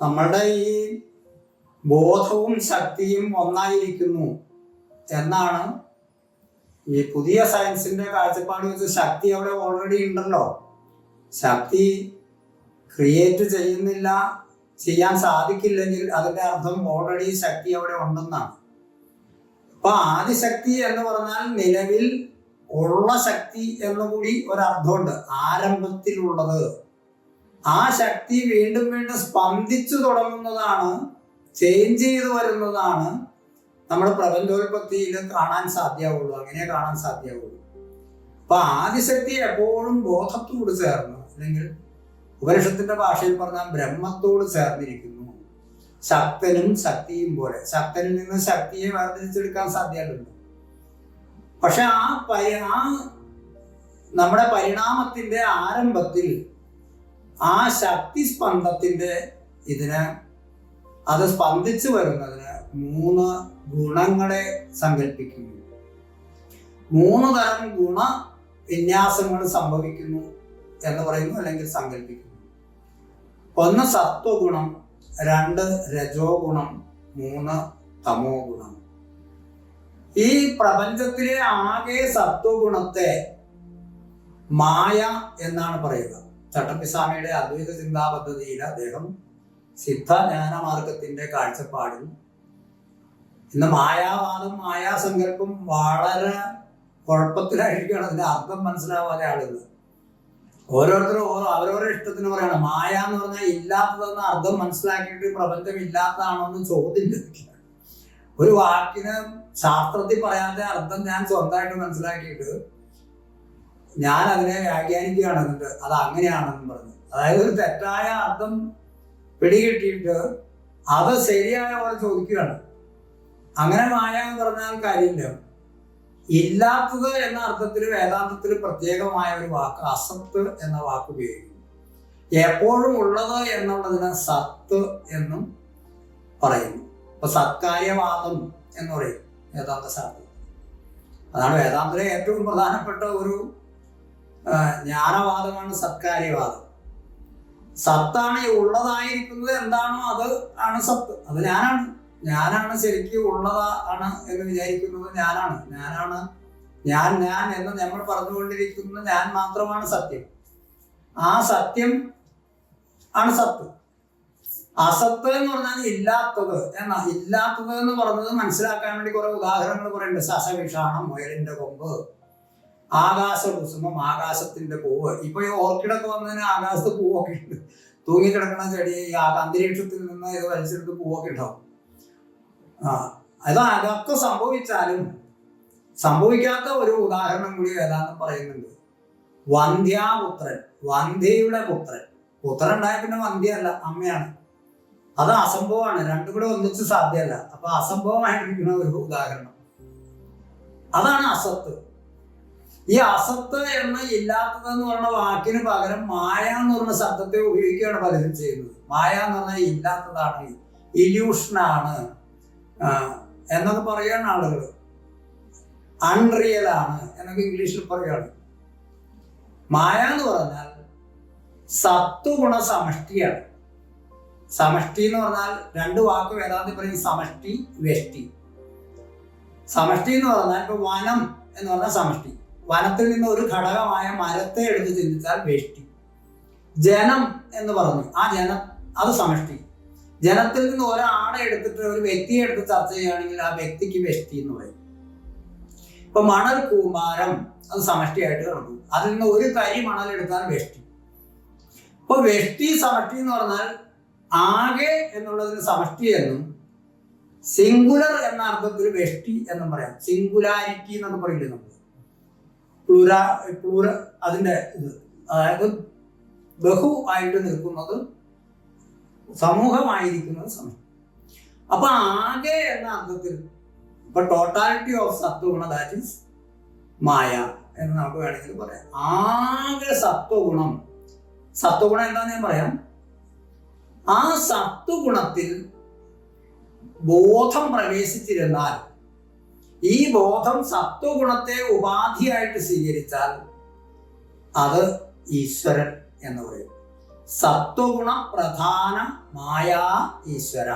നമ്മളുടെ ഈ ബോധവും ശക്തിയും ഒന്നായിരിക്കുന്നു എന്നാണ് ഈ പുതിയ സയൻസിന്റെ കാഴ്ചപ്പാട് വെച്ച് ശക്തി അവിടെ ഓൾറെഡി ഉണ്ടല്ലോ. ശക്തി ക്രിയേറ്റ് ചെയ്യുന്നില്ല ചെയ്യാൻ സാധിക്കില്ലെങ്കിൽ അതിന്റെ അർത്ഥം ഓൾറെഡി ശക്തി അവിടെ ഉണ്ടെന്നാണ്. അപ്പൊ ആദിശക്തി എന്ന് പറഞ്ഞാൽ നിലവിൽ ഉള്ള ശക്തി എന്നുകൂടി ഒരർത്ഥമുണ്ട് ആരംഭത്തിലുള്ളത്. ആ ശക്തി വീണ്ടും വീണ്ടും സ്പന്ദിച്ചു തുടങ്ങുന്നതാണ് ചേഞ്ച് ചെയ്തു വരുന്നതാണ് നമ്മുടെ പ്രപഞ്ചോൽപത്തിയിൽ കാണാൻ സാധ്യമാവുള്ളൂ അങ്ങനെ കാണാൻ സാധ്യമാവുള്ളൂ അപ്പൊ ആദിശക്തി എപ്പോഴും ബോധത്തോട് ചേർന്ന്. അല്ലെങ്കിൽ ഉപനിഷത്തിന്റെ ഭാഷയിൽ പറഞ്ഞാൽ ബ്രഹ്മത്തോട് ചേർന്നിരിക്കുന്നു. ശക്തനും ശക്തിയും പോലെ. ശക്തനിൽ നിന്ന് ശക്തിയെ വേർതിരിച്ചെടുക്കാൻ സാധ്യമല്ലല്ലോ പക്ഷെ ആ പരി ആ നമ്മുടെ പരിണാമത്തിന്റെ ആരംഭത്തിൽ ആ ശക്തി സ്പന്ദത്തിന്റെ ഇതിന് അത് സ്പന്ദിച്ചു വരുന്നതിന് മൂന്ന് ഗുണങ്ങളെ സങ്കല്പിക്കുന്നു. മൂന്ന് തരം ഗുണ വിന്യാസങ്ങൾ സംഭവിക്കുന്നു എന്ന് പറയുന്നു അല്ലെങ്കിൽ സങ്കല്പിക്കുന്നു. ഒന്ന് സത്വഗുണം രണ്ട് രജോ ഗുണം മൂന്ന് തമോ ഗുണം ഈ പ്രപഞ്ചത്തിലെ ആകെ സത്വഗുണത്തെ മായ എന്നാണ് പറയുക. ചട്ടമ്പിസ്വാമിയുടെ അദ്വൈത ചിന്താ പദ്ധതിയിൽ അദ്ദേഹം സിദ്ധ ജ്ഞാനമാർഗത്തിന്റെ കാഴ്ചപ്പാടിൽ ഇന്ന് മായാവാദം മായാസങ്കല്പം വളരെ കുഴപ്പത്തിലായിരിക്കുകയാണ്. അതിന്റെ അർത്ഥം മനസ്സിലാവാതെ ആളുകൾ. ഓരോരുത്തരും ഓരോ അവരവരുടെ ഇഷ്ടത്തിന് പറയണം. മായ എന്ന് പറഞ്ഞാൽ ഇല്ലാത്തതെന്ന് അർത്ഥം മനസ്സിലാക്കിയിട്ട് പ്രപഞ്ചം ഇല്ലാത്തതാണോ എന്ന് ചോദ്യം ചോദിക്കുക ഒരു വാക്കിന് ശാസ്ത്രത്തിൽ പറയാത്ത അർത്ഥം ഞാൻ സ്വന്തമായിട്ട് മനസ്സിലാക്കിയിട്ട് ഞാൻ അതിനെ വ്യാഖ്യാനിക്കുകയാണ്. എന്നിട്ട് അത് അങ്ങനെയാണെന്ന് പറഞ്ഞു. അതായത് ഒരു തെറ്റായ അർത്ഥം പിടികിട്ടിയിട്ട് അത് ശരിയായ പോലെ ചോദിക്കുകയാണ്. അങ്ങനെ മായ എന്ന് പറഞ്ഞാൽ കാര്യമില്ല. ഇല്ലാത്തത് എന്ന അർത്ഥത്തിൽ വേദാന്തത്തിൽ പ്രത്യേകമായ ഒരു വാക്ക് അസത്ത് എന്ന വാക്ക് ഉപയോഗിക്കുന്നു. എപ്പോഴും ഉള്ളത് എന്നുള്ളതിന് സത്ത് എന്നും പറയുന്നു. ഇപ്പൊ സത്കാര്യവാദം എന്ന് പറയും വേദാന്ത ശാസ്ത്രം അതാണ് വേദാന്തത്തിലെ ഏറ്റവും പ്രധാനപ്പെട്ട ഒരു ജ്ഞാനവാദമാണ് സത്കാര്യവാദം. സത്താണ് ഉള്ളതായിരിക്കുന്നത് എന്താണോ അത് ആണ് സത്ത്. അത് ഞാനാണ്. ഞാനാണ് ശരിക്കും ഉള്ളതാണ് എന്ന് വിചാരിക്കുന്നത് ഞാനാണ്. ഞാനാണ് ഞാൻ ഞാൻ എന്ന് നമ്മൾ പറഞ്ഞുകൊണ്ടിരിക്കുന്നത് ഞാൻ മാത്രമാണ് സത്യം. ആ സത്യം ആണ് സത്ത്. അസത്ത് എന്ന് പറഞ്ഞാൽ ഇല്ലാത്തത് എന്നാ ഇല്ലാത്തത് എന്ന് പറഞ്ഞത് മനസ്സിലാക്കാൻ വേണ്ടി കുറെ ഉദാഹരണങ്ങൾ പറയുന്നുണ്ട് സസവിഷാണം മുയലിന്റെ കൊമ്പ് ആകാശ കുസുമം ആകാശത്തിന്റെ പൂവ്. ഇപ്പൊ ഈ ഓർക്കിഡൊക്കെ വന്നതിന് ആകാശത്ത് പൂവൊക്കെ ഉണ്ട്. തൂങ്ങിക്കിടക്കണ ചെടി അന്തരീക്ഷത്തിൽ നിന്ന് ഇത് വലിച്ചെടുത്ത് പൂവൊക്കെ ഉണ്ടാവും ആ അത് അതൊക്കെ സംഭവിച്ചാലും സംഭവിക്കാത്ത ഒരു ഉദാഹരണം കൂടി വേദാന്തം പറയുന്നുണ്ട്. വന്ധ്യാപുത്രൻ വന്ധ്യയുടെ പുത്രൻ. പുത്രൻ ഉണ്ടായ പിന്നെ വന്ധ്യ അല്ല അമ്മയാണ്. അത് അസംഭവമാണ് രണ്ടും കൂടെ ഒന്നിച്ച് സാധ്യമല്ല. അപ്പൊ അസംഭവമായിരിക്കുന്ന ഒരു ഉദാഹരണം. അതാണ് അസത്ത്. ഈ അസത്ത് എന്ന ഇല്ലാത്തത് എന്ന് പറയുന്ന വാക്കിന് പകരം മായ എന്ന് പറയുന്ന ശബ്ദത്തെ ഉപയോഗിക്കുകയാണ് പലരും ചെയ്യുന്നത്. മായ എന്ന് പറഞ്ഞാൽ ഇല്ലാത്തതാണ് ഇല്യൂഷനാണ് എന്നൊക്കെ പറയുകയാണ് ആളുകൾ അൺറിയൽ ആണ് എന്നൊക്കെ ഇംഗ്ലീഷിൽ പറയുകയാണ്. മായ എന്ന് പറഞ്ഞാൽ സത്വഗുണ സമഷ്ടിയാണ്. സമഷ്ടി എന്ന് പറഞ്ഞാൽ രണ്ട് വാക്ക് വേദാന്തി പറയും സമഷ്ടി വ്യഷ്ടി. സമഷ്ടി എന്ന് പറഞ്ഞാൽ ഇപ്പൊ വനം എന്ന് പറഞ്ഞാൽ സമഷ്ടി. വനത്തിൽ നിന്ന് ഒരു ഘടകമായ മരത്തെ എടുത്ത് ചിന്തിച്ചാൽ വേഷ്ടി. ജനം എന്ന് പറഞ്ഞു. ആ ജനം അത് സമഷ്ടി. ജനത്തിൽ നിന്ന് ഒരാളെ എടുത്തിട്ട് ഒരു വ്യക്തിയെ എടുത്ത് ചർച്ച ചെയ്യുകയാണെങ്കിൽ ആ വ്യക്തിക്ക് വ്യഷ്ടി എന്ന് പറയും. ഇപ്പൊ മണൽ കൂമാരം അത് സമഷ്ടിയായിട്ട് കിടക്കും. അതിൽ നിന്ന് ഒരു തരി മണൽ എടുത്താൽ വെഷ്ടി. ഇപ്പൊ വെഷ്ടി സമഷ്ടി എന്ന് പറഞ്ഞാൽ ആകെ എന്നുള്ളതിന് സമഷ്ടി എന്നും സിംഗുലർ എന്ന അർത്ഥത്തിൽ വെഷ്ടി എന്നും പറയാം. സിംഗുലാരിറ്റി എന്നൊക്കെ പറയില്ലേ നമ്മൾ പ്ലൂര പ്ലൂര അതിന്റെ ഇത്. അതായത് ബഹു ആയിട്ട് നിൽക്കുന്നത് സമൂഹമായിരിക്കുന്നത് സമയം. അപ്പൊ ആകെ എന്ന അർത്ഥത്തിൽ ഇപ്പൊ totality of sattvaguna that is maya എന്ന് നമുക്ക് വേണമെങ്കിൽ പറയാം. ആകെ സത്വഗുണം സത്വഗുണം എന്താന്ന് ഞാൻ പറയാം? ആ സത്വഗുണത്തിൽ ബോധം പ്രവേശിച്ചിരുന്നാൽ ഈ ബോധം സത്വഗുണത്തെ ഉപാധിയായിട്ട് സ്വീകരിച്ചാൽ അത് ഈശ്വരൻ എന്ന് പറയും. സത്വഗുണ പ്രധാന മായാ ഈശ്വര.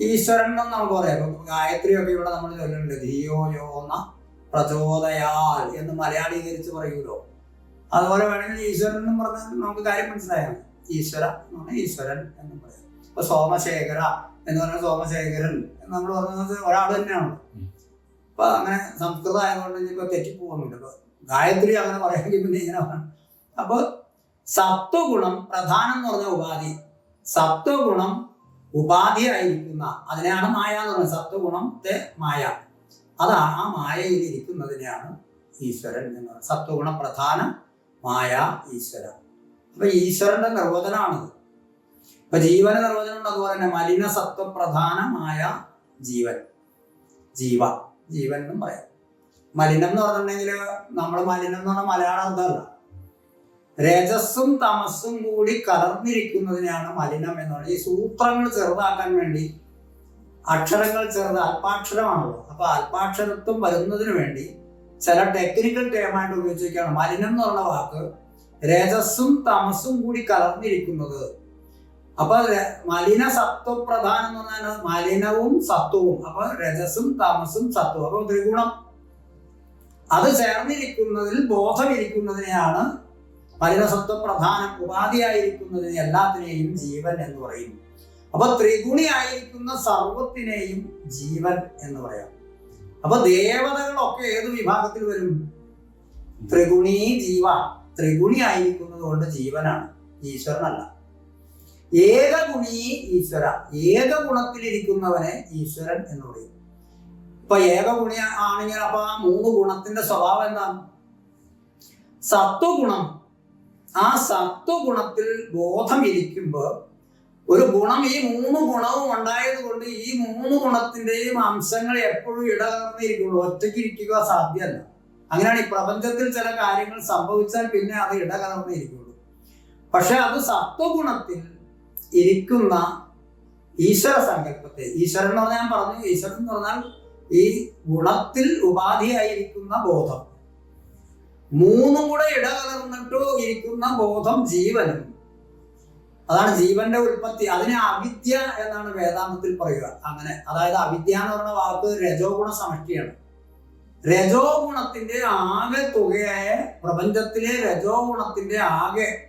ഈശ്വരൻ എന്ന് നമുക്ക് പറയാം. ഗായത്രി ഒക്കെ ഇവിടെ നമ്മൾ ചൊല്ലുന്നുണ്ട് ധിയോ യോന്ന പ്രചോദയാൽ എന്ന് മലയാളീകരിച്ച് പറയൂലോ അതുപോലെ വേണമെങ്കിൽ ഈശ്വരൻ എന്നും പറഞ്ഞാൽ നമുക്ക് കാര്യം മനസ്സിലായാൽ മതി. ഈശ്വര എന്ന് പറഞ്ഞാൽ ഈശ്വരൻ എന്ന് പറയാം. ഇപ്പൊ സോമശേഖര എന്ന് പറഞ്ഞാൽ സോമശേഖരൻ നമ്മൾ പറഞ്ഞത് ഒരാൾ തന്നെയാണല്ലോ അപ്പൊ അങ്ങനെ സംസ്കൃതം ആയതുകൊണ്ട് ഇനിയിപ്പോ തെറ്റിപ്പോകുന്നുണ്ട് ഇപ്പൊ ഗായത്രി അങ്ങനെ പറയുമെങ്കിൽ പിന്നെ ഇങ്ങനെ അപ്പൊ സത്വഗുണം പ്രധാനം എന്ന് പറഞ്ഞ ഉപാധി സത്വഗുണം ഉപാധിയായിരിക്കുന്ന അതിനെയാണ് മായ എന്ന് പറയുന്നത്. സത്വഗുണത്തെ മായ. അതാണ് ആ മായയിൽ ഇരിക്കുന്നതിനെയാണ് ഈശ്വരൻ എന്ന് പറയുന്നത്. സത്വഗുണ പ്രധാനം മായ ഈശ്വരൻ. അപ്പൊ ഈശ്വരന്റെ നിർവചനമാണിത്. ഇപ്പൊ ജീവന നിർവചനം ഉണ്ട് അതുപോലെ തന്നെ മലിന സത്വപ്രധാനമായ ജീവൻ. ജീവ. ജീവൻ എന്നും പറയാം. മലിനം എന്ന് പറഞ്ഞിട്ടുണ്ടെങ്കിൽ നമ്മൾ മലിനം എന്ന് പറഞ്ഞാൽ മലയാളം അർത്ഥമല്ല. രജസ്സും തമസ്സും കൂടി കലർന്നിരിക്കുന്നതിനാണ് മലിനം എന്ന് പറയുന്നത് ഈ സൂത്രങ്ങൾ ചെറുതാക്കാൻ വേണ്ടി അക്ഷരങ്ങൾ ചെറുത് അല്പാക്ഷരമാണല്ലോ. അപ്പൊ അല്പാക്ഷരത്വം വരുന്നതിന് വേണ്ടി ചില ടെക്നിക്കൽ ടേമായിട്ട് ഉപയോഗിച്ചിരിക്കുകയാണ് മലിനം എന്ന് പറഞ്ഞ വാക്ക് രജസ്സും തമസ്സും കൂടി കലർന്നിരിക്കുന്നത്. അപ്പൊ മലിന സത്വപ്രധാനം എന്ന് പറഞ്ഞാൽ മലിനവും സത്വവും. അപ്പൊ രജസും തമസും സത്വവും. അപ്പൊ ത്രിഗുണം അത് ചേർന്നിരിക്കുന്നതിൽ ബോധമിരിക്കുന്നതിനെയാണ് മലിനസത്വ പ്രധാനം. ഉപാധിയായിരിക്കുന്നതിന് എല്ലാത്തിനെയും ജീവൻ എന്ന് പറയുന്നു. അപ്പൊ ത്രിഗുണിയായിരിക്കുന്ന സർവത്തിനെയും ജീവൻ എന്ന് പറയാം. അപ്പൊ ദേവതകളൊക്കെ ഏത് വിഭാഗത്തിൽ വരും? ത്രിഗുണി ജീവ. ത്രിഗുണി ആയിരിക്കുന്നത് കൊണ്ട് ജീവനാണ്. ഈശ്വരനല്ല. ഏകഗുണി ഈശ്വര. ഏക ഗുണത്തിലിരിക്കുന്നവനെ ഈശ്വരൻ എന്ന് പറയും. ഇപ്പൊ ഏകഗുണി ആണെങ്കിൽ അപ്പൊ ആ മൂന്ന് ഗുണത്തിന്റെ സ്വഭാവം എന്താണ്? സത്വഗുണം. ആ സത്വഗുണത്തിൽ ബോധം ഇരിക്കുമ്പോൾ ഒരു ഗുണം ഈ മൂന്ന് ഗുണവും ഉണ്ടായത് കൊണ്ട് ഈ മൂന്ന് ഗുണത്തിന്റെയും അംശങ്ങൾ എപ്പോഴും ഇടകലർന്നിരിക്കുള്ളൂ ഒറ്റയ്ക്ക് ഇരിക്കുക സാധ്യമല്ല. അങ്ങനെയാണ് ഈ പ്രപഞ്ചത്തിൽ ചില കാര്യങ്ങൾ സംഭവിച്ചാൽ പിന്നെ അത് ഇടകലർന്നിരിക്കുള്ളൂ പക്ഷെ അത് സത്വഗുണത്തിൽ ഇരിക്കുന്ന ഈശ്വര സങ്കല്പത്തെ. ഈശ്വരൻ എന്ന് പറഞ്ഞാൽ ഞാൻ പറഞ്ഞു ഈശ്വരൻ എന്ന് പറഞ്ഞാൽ ഈ ഗുണത്തിൽ ഉപാധിയായിരിക്കുന്ന ബോധം. മൂന്നും കൂടെ ഇടകലർന്നിട്ടു ഇരിക്കുന്ന ബോധം ജീവനും. അതാണ് ജീവന്റെ ഉൽപ്പത്തി. അതിനെ അവിദ്യ എന്നാണ് വേദാന്തത്തിൽ പറയുക. അങ്ങനെ അതായത് അവിദ്യ എന്ന് പറയുന്ന വാക്ക് രജോ ഗുണ സമഷ്ടിയാണ്. രജോ ഗുണത്തിന്റെ ആകെ തുകയായ പ്രപഞ്ചത്തിലെ രജോ ഗുണത്തിന്റെ ആകെ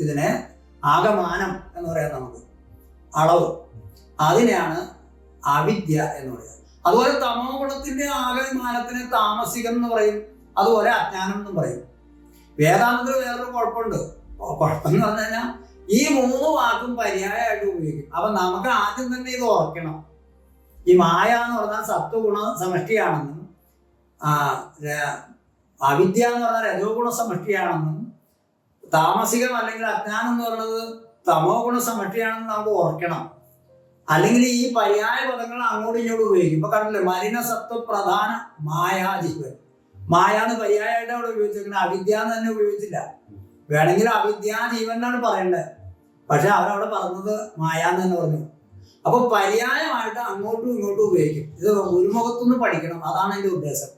ഇതിനെ ആകമാനം എന്ന് പറയാം നമുക്ക്. അളവ്. അതിനെയാണ് അവിദ്യ എന്ന് പറയുക. അതുപോലെ തമോ ഗുണത്തിന്റെ ആകമാനത്തിന് താമസികം എന്ന് പറയും. അതുപോലെ അജ്ഞാനം എന്നും പറയും. വേദാന്തത്തിൽ വേറൊരു കുഴപ്പമുണ്ട്. കുഴപ്പം എന്ന് പറഞ്ഞു കഴിഞ്ഞാൽ ഈ മൂന്ന് വാക്കും പര്യായമായിട്ട് ഉപയോഗിക്കും. അപ്പൊ നമുക്ക് ആദ്യം തന്നെ ഇത് ഓർക്കണം. ഈ മായ എന്ന് പറഞ്ഞാൽ സത്വഗുണ സമഷ്ടിയാണെന്നും അവിദ്യ എന്ന് പറഞ്ഞാൽ രജോഗുണ സമഷ്ടിയാണെന്നും താമസികം അല്ലെങ്കിൽ അജ്ഞാനം എന്ന് പറയുന്നത് തമോ ഗുണ സമഷ്ടിയാണെന്ന് നമുക്ക് ഓർക്കണം. അല്ലെങ്കിൽ ഈ പര്യായ പദങ്ങൾ അങ്ങോട്ടും ഇങ്ങോട്ടും ഉപയോഗിക്കും. ഇപ്പൊ കണ്ടില്ലേ മലിന സത്വ പ്രധാന മായാജീവൻ മായ എന്ന് പര്യായമായിട്ട് അവിടെ ഉപയോഗിച്ചിരിക്കുന്നത് അവിദ്യ എന്ന് തന്നെ ഉപയോഗിച്ചില്ല. വേണമെങ്കിൽ അവിദ്യാ ജീവൻ എന്നാണ് പറയേണ്ടത്. പക്ഷെ അവരവിടെ പറഞ്ഞത് മായ എന്ന് തന്നെ പറഞ്ഞു. അപ്പൊ പര്യായമായിട്ട് അങ്ങോട്ടും ഇങ്ങോട്ടും ഉപയോഗിക്കും. ഇത് ഗുരുമുഖത്തുനിന്ന് പഠിക്കണം. അതാണ് അതിന്റെ ഉദ്ദേശം.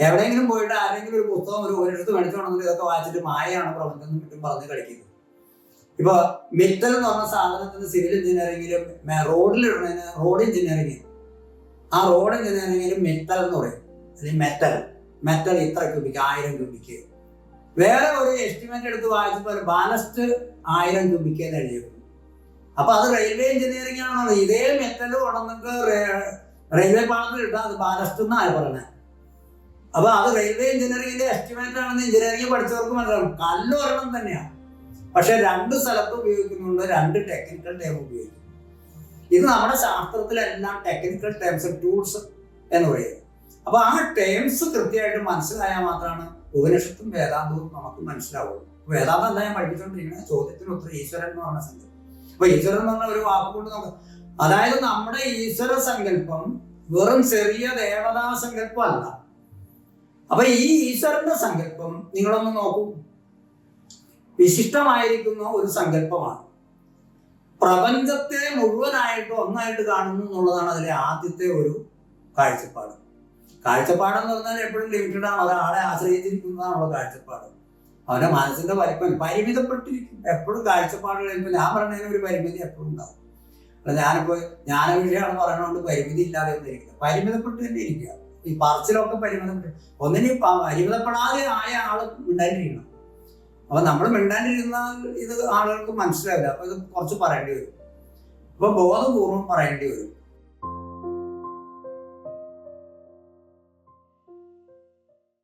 എവിടെയെങ്കിലും പോയിട്ട് ആരെങ്കിലും ഒരു പുസ്തകം ഒരു ഒരിടത്ത് മേടിച്ചോണെങ്കിൽ ഇതൊക്കെ വായിച്ചിട്ട് മായയാണ് പ്രപഞ്ചം മറ്റും പറഞ്ഞ് കളിക്കുന്നത് ഇപ്പൊ മെറ്റൽ എന്ന് പറഞ്ഞ സാധനത്തിന് സിവിൽ എഞ്ചിനീയറിംഗിലും റോഡിലിടുന്നതിന് റോഡ് എഞ്ചിനീയറിംഗ് ആ റോഡ് എഞ്ചിനീയറിംഗിലും മെറ്റൽ എന്ന് പറയും. അല്ലെങ്കിൽ മെറ്റൽ മെറ്റൽ ഇത്ര ക്യൂബിക്ക് ആയിരം ക്യൂബിക്ക് വേറെ ഒരു എസ്റ്റിമേറ്റ് എടുത്ത് വായിച്ചപ്പോൾ ബാലസ്റ്റ് ആയിരം ക്യൂബിക്ക് എന്ന് എഴുതിയിരുന്നു അപ്പൊ അത് റെയിൽവേ എഞ്ചിനീയറിംഗ് ആണോ? ഇതേ മെറ്റൽ കൊണ്ടുവന്നിട്ട് റെയിൽവേ പാളത്തിൽ ഇട്ടാൽ അത് ബാലസ്റ്റ് എന്നാണ് പറയുന്നത്. അപ്പൊ അത് റെയിൽവേ എഞ്ചിനീയറിംഗിന്റെ എസ്റ്റിമേറ്റ് ആണെന്ന് എഞ്ചിനീയറിംഗ് പഠിച്ചവർക്ക് മനസ്സിലാവും. കല്ല് ഒരെണ്ണം തന്നെയാണ് പക്ഷെ രണ്ട് സ്ഥലത്ത് ഉപയോഗിക്കുന്നുണ്ട് രണ്ട് ടെക്നിക്കൽ ടേം ഉപയോഗിക്കുന്നു. ഇത് നമ്മുടെ ശാസ്ത്രത്തിലെല്ലാം ടെക്നിക്കൽ ടേംസ് ടൂൾസ് എന്ന് പറയുന്നത് അപ്പൊ ആ ടേംസ് കൃത്യമായിട്ട് മനസ്സിലായാൽ മാത്രമാണ് ഉപനിഷത്തും വേദാന്തവും നമുക്ക് മനസ്സിലാവുള്ളൂ. വേദാന്തം എന്താ ഞാൻ പഠിപ്പിച്ചുകൊണ്ടിരിക്കുന്നത് ചോദ്യത്തിന് ഉത്തരം ഈശ്വരൻ എന്ന് പറഞ്ഞ സങ്കല്പം അപ്പൊ ഈശ്വരൻ എന്ന് പറഞ്ഞ ഒരു വാക്കുകൊണ്ട് നമുക്ക് അതായത് നമ്മുടെ ഈശ്വര സങ്കല്പം വെറും ചെറിയ ദേവതാ സങ്കല്പം അല്ല അപ്പൊ ഈ ഈശ്വരന്റെ സങ്കല്പം നിങ്ങളൊന്ന് നോക്കൂ. വിശിഷ്ടമായിരിക്കുന്ന ഒരു സങ്കല്പമാണ്. പ്രപഞ്ചത്തെ മുഴുവനായിട്ട് ഒന്നായിട്ട് കാണുന്നു എന്നുള്ളതാണ് അതിലെ ആദ്യത്തെ ഒരു കാഴ്ചപ്പാട്. കാഴ്ചപ്പാടെന്ന് പറഞ്ഞാൽ എപ്പോഴും ലിമിറ്റഡ് ആണ്. ഒരാളെ ആശ്രയിച്ചിരിക്കുന്നതാണുള്ള കാഴ്ചപ്പാട്. അവന്റെ മനസ്സിന്റെ വലിപ്പം പരിമിതപ്പെട്ടിരിക്കും. എപ്പോഴും കാഴ്ചപ്പാട് ഇപ്പൊ ഞാൻ പറഞ്ഞതിന് ഒരു പരിമിതി എപ്പോഴും ഉണ്ടാവും. അല്ല ഞാനിപ്പോ ജ്ഞാന വിഷയമാണ് പറയണോണ്ട് പരിമിതി ഇല്ലാതെ ഇരിക്കുക പരിമിതപ്പെട്ട് തന്നെ ഇരിക്കുക. ഈ പറച്ചിലൊക്കെ പരിമിതപ്പെട്ട് ഒന്നിനി പരിമിതപ്പെടാതെ ആയ ആൾ മിണ്ടാണ്ടിരിക്കണം. അപ്പൊ നമ്മൾ മിണ്ടാണ്ടിരുന്നാൽ ഇത് ആളുകൾക്ക് മനസ്സിലാവില്ല. അപ്പൊ ഇത് കുറച്ച് പറയേണ്ടി വരും. അപ്പൊ ബോധപൂർവം പറയേണ്ടി വരും.